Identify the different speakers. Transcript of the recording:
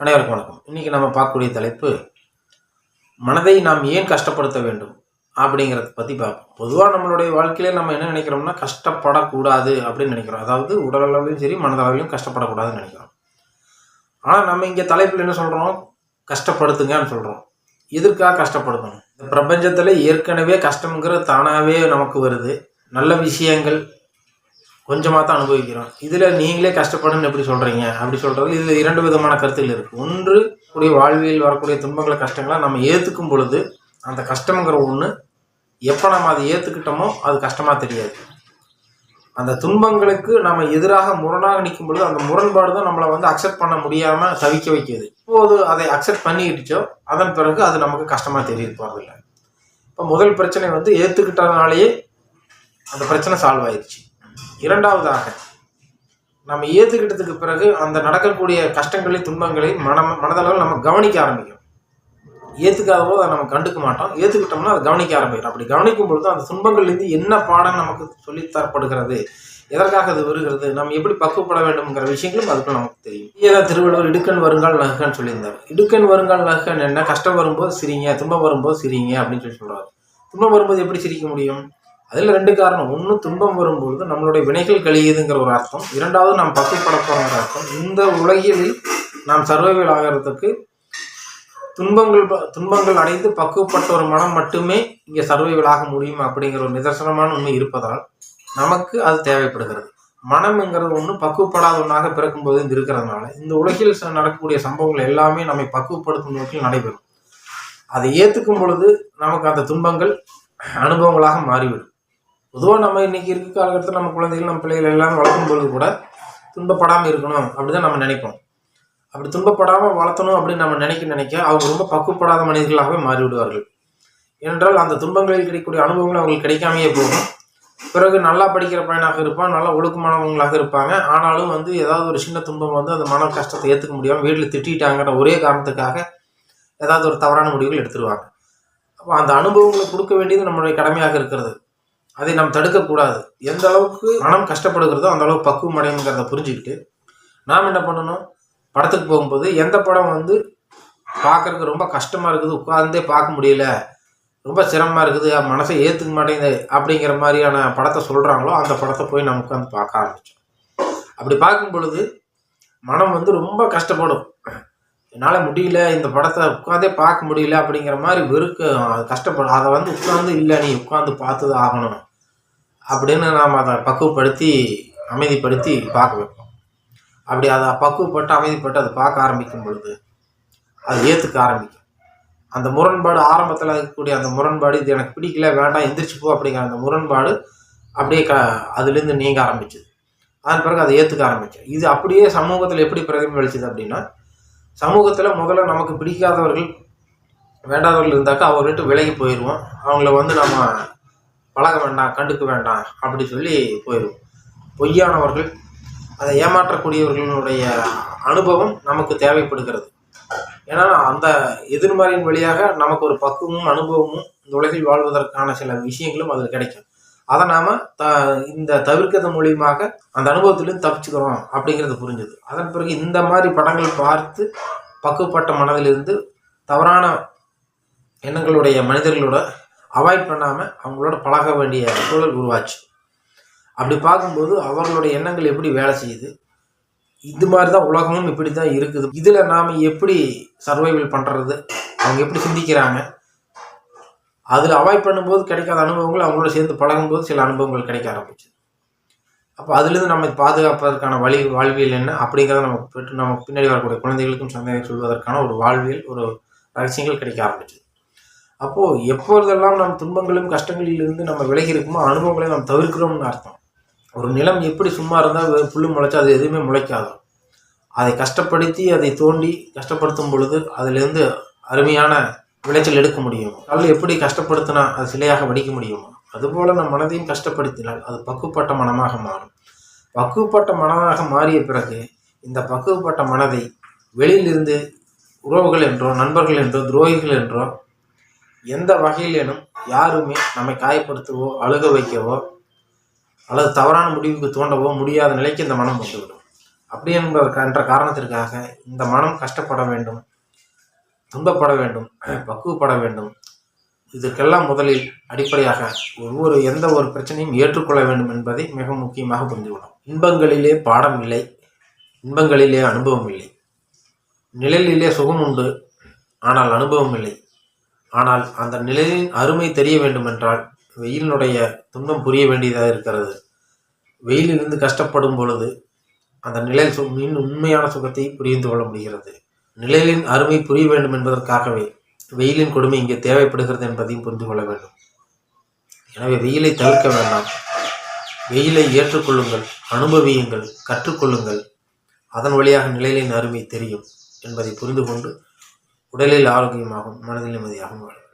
Speaker 1: அனைவருக்கும் வணக்கம். இன்றைக்கி நம்ம பார்க்கக்கூடிய தலைப்பு மனதை நாம் ஏன் கஷ்டப்படுத்த வேண்டும் அப்படிங்கிறத பற்றி பார்ப்போம். பொதுவாக நம்மளுடைய வாழ்க்கையில நம்ம என்ன நினைக்கிறோம்னா கஷ்டப்படக்கூடாது அப்படின்னு நினைக்கிறோம். அதாவது உடல் அளவிலும் சரி மனதளவிலும் கஷ்டப்படக்கூடாதுன்னு நினைக்கிறோம். ஆனால் நம்ம இங்கே தலைப்பில் என்ன சொல்கிறோம் கஷ்டப்படுத்துங்கன்னு சொல்கிறோம் எதற்காக கஷ்டப்படுத்தணும்? இந்த பிரபஞ்சத்தில் ஏற்கனவே கஷ்டங்கிற தானாகவே நமக்கு வருது. நல்ல விஷயங்கள் கொஞ்சமாக தான் அனுபவிக்கிறோம். இதில் நீங்களே கஷ்டப்படுன்னு எப்படி சொல்கிறீங்க அப்படி சொல்கிறது இதில் இரண்டு விதமான கருத்துகள் இருக்குது ஒன்று கூடிய வாழ்வியல் வரக்கூடிய துன்பங்களை கஷ்டங்களை நம்ம ஏற்றுக்கும் பொழுது அந்த கஷ்டங்கிற ஒன்று எப்போ நம்ம அதை ஏற்றுக்கிட்டோமோ அது கஷ்டமாக தெரியாது. அந்த துன்பங்களுக்கு நம்ம எதிராக முரணாக நிற்கும் பொழுது அந்த முரண்பாடு தான் நம்மளை வந்து அக்செப்ட் பண்ண முடியாமல் தவிக்க வைக்கிது. இப்போது அதை அக்செப்ட் பண்ணிக்கிட்டுச்சோ அதன் பிறகு அது நமக்கு கஷ்டமாக தெரிய போகிறதில்ல இப்போ முதல் பிரச்சனை வந்து ஏற்றுக்கிட்டதுனாலேயே அந்த பிரச்சனை சால்வ் ஆயிடுச்சு. இரண்டாவதாக நம்ம ஏற்றுக்கிட்டதுக்கு பிறகு அந்த நடக்கக்கூடிய கஷ்டங்களை துன்பங்களை மனம் மனதளவில் நம்ம கவனிக்க ஆரம்பிக்கும். ஏற்றுக்காத போது அதை நம்ம கண்டுக்க மாட்டோம். ஏற்றுக்கிட்டோம்னா அதை கவனிக்க ஆரம்பிக்கிறோம். அப்படி கவனிக்கும் பொழுது அந்த துன்பங்கள்லேருந்து என்ன பாடம் நமக்கு சொல்லித் தரப்படுகிறது? எதற்காக அது வருகிறது? நம்ம எப்படி பக்குவப்பட வேண்டும்ங்கிற விஷயங்களும் அதுக்கு நமக்கு தெரியும். ஏதாவது திருவள்ளுவர் இடுக்கன் வருங்கால் நகன் சொல்லியிருந்தார். இடுக்கன் வருங்கால் நகன் என்ன? கஷ்டம் வரும்போது சிரிங்க துன்பம் வரும்போது சிரிங்க அப்படின்னு சொல்லி சொல்கிறார் துன்பம் வரும்போது எப்படி சிரிக்க முடியும்? அதில் ரெண்டு காரணம். ஒன்று துன்பம் வரும்பொழுது நம்மளுடைய வினைகள் கழியுதுங்கிற ஒரு அர்த்தம். இரண்டாவது நாம் பக்குவப்பட போகிறோங்கிற அர்த்தம். இந்த உலகில் நாம் சர்வைவல் ஆகிறதுக்கு துன்பங்கள் ப- துன்பங்கள் அடைந்து பக்குவப்பட்ட ஒரு மனம் மட்டுமே இங்கே சர்வைவல் ஆக முடியும் அப்படிங்கிற ஒரு நிதர்சனமான உண்மை இருப்பதால் நமக்கு அது தேவைப்படுகிறது. மனம்ங்கிறது ஒன்று பக்குவப்படாத ஒன்றாக பிறக்கும்போது இது இருக்கிறதுனால இந்த உலகில் ச- நடக்கக்கூடிய சம்பவங்கள் எல்லாமே நம்மை பக்குவப்படுத்தும் நோக்கில் நடைபெறும். அதை ஏற்றுக்கும் பொழுது நமக்கு அந்த துன்பங்கள் அனுபவங்களாக மாறிவிடும். பொதுவாக நம்ம இன்றைக்கி இருக்க காலகட்டத்தில் நம்ம குழந்தைகள் நம்ம பிள்ளைகள் எல்லாம் வளர்க்கும் பொழுது கூட துன்பப்படாமல் இருக்கணும் அப்படிதான் நம்ம நினைப்போம். அப்படி துன்பப்படாமல் வளர்த்தணும் அப்படின்னு நம்ம நினைக்க நினைக்க அவங்க ரொம்ப பக்குவப்படாத மனிதர்களாகவே மாறிவிடுவார்கள். ஏனென்றால் அந்த துன்பங்களில் கிடைக்கக்கூடிய அனுபவங்கள் அவங்களுக்கு கிடைக்காமையே போகும். பிறகு நல்லா படிக்கிற பையனாக இருப்பான் நல்லா ஒழுக்கமானவங்களாக இருப்பாங்க. ஆனாலும் வந்து ஏதாவது ஒரு சின்ன துன்பம் வந்து அந்த மன கஷ்டத்தை ஏற்றுக்க முடியாமல் வீட்டில் திட்டிட்டாங்கிற ஒரே காரணத்துக்காக ஏதாவது ஒரு தவறான முடிவுகள் எடுத்துருவாங்க. அப்போ அந்த அனுபவங்களை கொடுக்க வேண்டியது நம்மளுடைய கடமையாக இருக்கிறது. அதை நாம் தடுக்கக்கூடாது. எந்த அளவுக்கு மனம் கஷ்டப்படுகிறதோ அந்த அளவுக்கு பக்குவம் அடையுங்கிறத புரிஞ்சுக்கிட்டு நாம் என்ன பண்ணணும்? படத்துக்கு போகும்போது எந்த படம் வந்து பார்க்குறதுக்கு ரொம்ப கஷ்டமாக இருக்குது உட்கார்ந்தே பார்க்க முடியல ரொம்ப சிரமமாக இருக்குது மனசை ஏற்றுக்க மாட்டேங்குது அப்படிங்கிற மாதிரியான படத்தை சொல்கிறாங்களோ அந்த படத்தை போய் நம்ம உட்காந்து பார்க்க ஆரம்பித்தோம் அப்படி பார்க்கும் பொழுது மனம் வந்து ரொம்ப கஷ்டப்படும். என்னால் முடியல இந்த படத்தை உட்காந்தே பார்க்க முடியல அப்படிங்கிற மாதிரி வெறுக்க அது கஷ்டப்படும் அதை வந்து உட்காந்து இல்லை நீ உட்காந்து பார்த்து தான் ஆகணும். அப்படின்னு நாம் அதை பக்குவப்படுத்தி அமைதிப்படுத்தி பார்க்க வைப்போம். அப்படி அதை பக்குவப்பட்டு அமைதிப்பட்டு அதை பார்க்க ஆரம்பிக்கும் பொழுது அது ஏற்றுக்க ஆரம்பிக்கும். அந்த முரண்பாடு ஆரம்பத்தில் இருக்கக்கூடிய அந்த முரண்பாடு இது எனக்கு பிடிக்கல வேண்டாம் எந்திரிச்சு போ அப்படிங்கிற அந்த முரண்பாடு அப்படியே க அதுலேருந்து நீங்க ஆரம்பிச்சுது. அதன் பிறகு அதை ஏற்றுக்க ஆரம்பிச்சேன் இது அப்படியே சமூகத்தில் எப்படி பிரதிபலிச்சது அப்படின்னா சமூகத்தில் முதல்ல நமக்கு பிடிக்காதவர்கள் வேண்டாதவர்கள் இருந்தாக்கா அவர்கிட்ட விலகி போயிடுவோம் அவங்கள வந்து நம்ம பழக வேண்டாம் கண்டுக்க வேண்டாம் அப்படி சொல்லி போயிடுவோம் பொய்யானவர்கள் அதை ஏமாற்றக்கூடியவர்களுடைய அனுபவம் நமக்கு தேவைப்படுகிறது. ஏன்னா அந்த எதிர்மறையின் வழியாக நமக்கு ஒரு பக்குவமும் அனுபவமும் இந்த உலகில் வாழ்வதற்கான சில விஷயங்களும் அதில் கிடைக்கும். அதை நாம் த இந்த தவிர்க்கிறது மூலியமாக அந்த அனுபவத்திலையும் தப்பிச்சுக்கிறோம் அப்படிங்கிறது புரிஞ்சுது. அதன் பிறகு இந்த மாதிரி படங்கள் பார்த்து பக்குவப்பட்ட மனதிலிருந்து தவறான எண்ணங்களுடைய மனிதர்களோட அவாய்ட் பண்ணாமல் அவங்களோட பழக வேண்டிய சூழல் உருவாச்சு. அப்படி பார்க்கும்போது அவர்களுடைய எண்ணங்கள் எப்படி வேலை செய்யுது? இது மாதிரி தான் உலகமும் இப்படி தான் இருக்குது. இதில் நாம் எப்படி சர்வைவல் பண்ணுறது அவங்க எப்படி சிந்திக்கிறாங்க? அதில் அவாய்ட் பண்ணும்போது கிடைக்காத அனுபவங்கள் அவங்களோட சேர்ந்து பழகும்போது சில அனுபவங்கள் கிடைக்க ஆரம்பிச்சு அப்போ அதுலேருந்து நம்ம பாதுகாப்பதற்கான வழி வாழ்வியல் என்ன? அப்படிங்கிறத நமக்கு பெற்று நமக்கு பின்னாடி வரக்கூடிய குழந்தைகளுக்கும் சந்தேகம் சொல்வதற்கான ஒரு வாழ்வியல் ஒரு ரகசியங்கள் கிடைக்க ஆரம்பிச்சு அப்போது எப்பொழுதெல்லாம் நம் துன்பங்களும் கஷ்டங்களிலிருந்து நம்ம விலகி இருக்குமோ அனுபவங்களை நாம் தவிர்க்கிறோம்னு அர்த்தம். ஒரு நிலம் எப்படி சும்மா இருந்தால் புல்லு முளைச்சா அது எதுவுமே முளைக்காது. அதை கஷ்டப்படுத்தி அதை தோண்டி கஷ்டப்படுத்தும் பொழுது அதுலேருந்து அருமையான விளைச்சல் எடுக்க முடியும். கல் எப்படி கஷ்டப்படுத்தினா அது சிலையாக வடிக்க முடியுமோ. அதுபோல் நம் மனதையும் கஷ்டப்படுத்தினால் அது பக்குவப்பட்ட மனமாக மாறும். பக்குவப்பட்ட மனமாக மாறிய பிறகு இந்த பக்குவப்பட்ட மனதை வெளியிலிருந்து உறவுகள் என்றோ நண்பர்கள் என்றோ துரோகிகள் என்றோ எந்த வகையிலேனும் யாருமே நம்மை காயப்படுத்தவோ அழுக வைக்கவோ அல்லது தவறான முடிவுக்கு தோண்டவோ முடியாத நிலைக்கு இந்த மனம் வந்துவிடும். அப்படி என்ற காரணத்திற்காக இந்த மனம் கஷ்டப்பட வேண்டும் துன்பப்பட வேண்டும் பக்குவப்பட வேண்டும். இதற்கெல்லாம் முதலில் அடிப்படையாக ஒவ்வொரு எந்த ஒரு பிரச்சனையும் ஏற்றுக்கொள்ள வேண்டும் என்பதை மிக முக்கியமாக புரிந்துவிடும் இன்பங்களிலே பாடம் இல்லை இன்பங்களிலே அனுபவம் இல்லை. நிழலிலே சுகம் உண்டு ஆனால் அனுபவம் இல்லை. ஆனால் அந்த நிழலின் அருமை தெரிய வேண்டுமென்றால் வெயிலினுடைய துன்பம் புரிய வேண்டியதாக இருக்கிறது. வெயிலிலிருந்து கஷ்டப்படும் பொழுது அந்த நிழல் சுமின் உண்மையான சுகத்தை புரிந்து கொள்ள முடிகிறது. நிழலின் அருமை புரிய வேண்டும் என்பதற்காகவே வெயிலின் கொடுமை இங்கே தேவைப்படுகிறது என்பதையும் புரிந்து கொள்ள வேண்டும். எனவே வெயிலை தவிர்க்க வேண்டாம். வெயிலை ஏற்றுக்கொள்ளுங்கள் அனுபவியுங்கள் கற்றுக்கொள்ளுங்கள். அதன் வழியாக நிழலின் அருமை தெரியும் என்பதை புரிந்து கொண்டு உடலில் ஆரோக்கியமாகும் மனதில் நிம்மதியாகவும் வாழும்